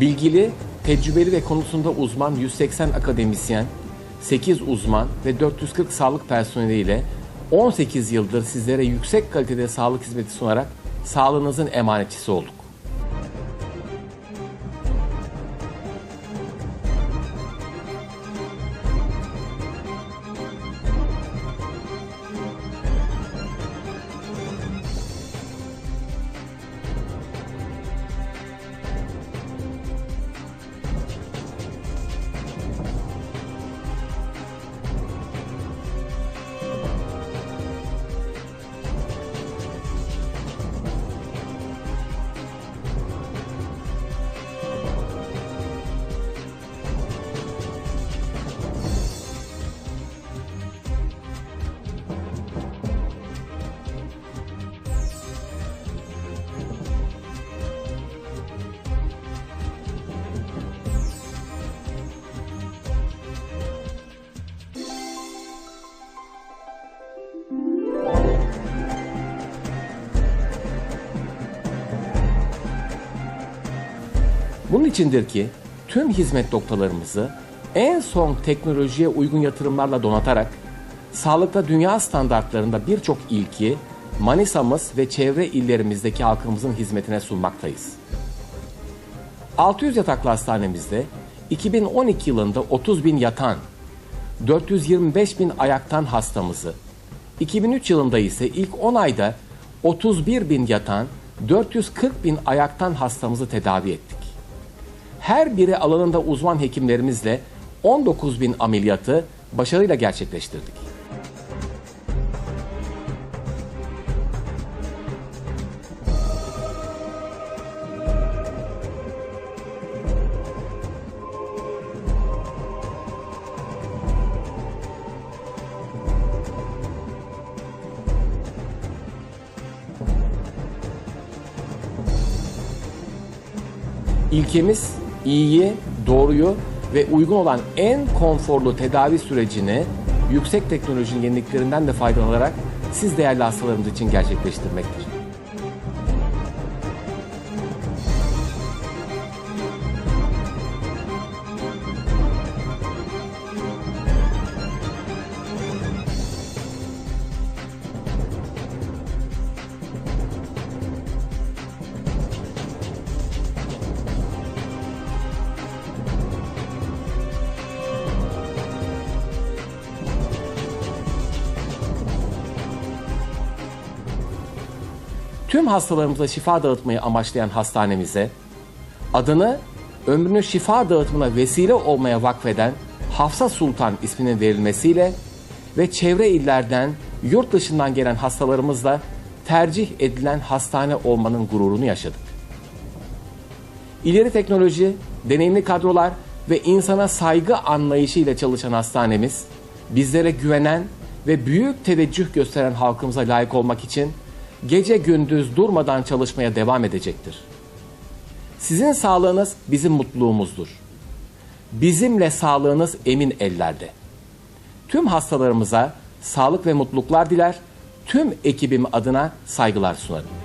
Bilgili, tecrübeli ve konusunda uzman 180 akademisyen, 8 uzman ve 440 sağlık personeliyle 18 yıldır sizlere yüksek kalitede sağlık hizmeti sunarak sağlığınızın emanetçisi olduk. Bunun içindir ki tüm hizmet noktalarımızı en son teknolojiye uygun yatırımlarla donatarak sağlıkta dünya standartlarında birçok ilki Manisa'mız ve çevre illerimizdeki halkımızın hizmetine sunmaktayız. 600 yataklı hastanemizde 2012 yılında 30 bin yatan, 425 bin ayaktan hastamızı, 2003 yılında ise ilk 10 ayda 31 bin yatan, 440 bin ayaktan hastamızı tedavi ettik. Her biri alanında uzman hekimlerimizle 19 bin ameliyatı başarıyla gerçekleştirdik. İlkemiz iyiyi, doğruyu ve uygun olan en konforlu tedavi sürecini yüksek teknolojinin yeniliklerinden de faydalanarak siz değerli hastalarımız için gerçekleştirmektir. Tüm hastalarımıza şifa dağıtmayı amaçlayan hastanemize adını ömrünü şifa dağıtımına vesile olmaya vakfeden Hafsa Sultan isminin verilmesiyle ve çevre illerden, yurt dışından gelen hastalarımızla tercih edilen hastane olmanın gururunu yaşadık. İleri teknoloji, deneyimli kadrolar ve insana saygı anlayışı ile çalışan hastanemiz, bizlere güvenen ve büyük teveccüh gösteren halkımıza layık olmak için gece gündüz durmadan çalışmaya devam edecektir. Sizin sağlığınız bizim mutluluğumuzdur. Bizimle sağlığınız emin ellerde. Tüm hastalarımıza sağlık ve mutluluklar diler, tüm ekibim adına saygılar sunarım.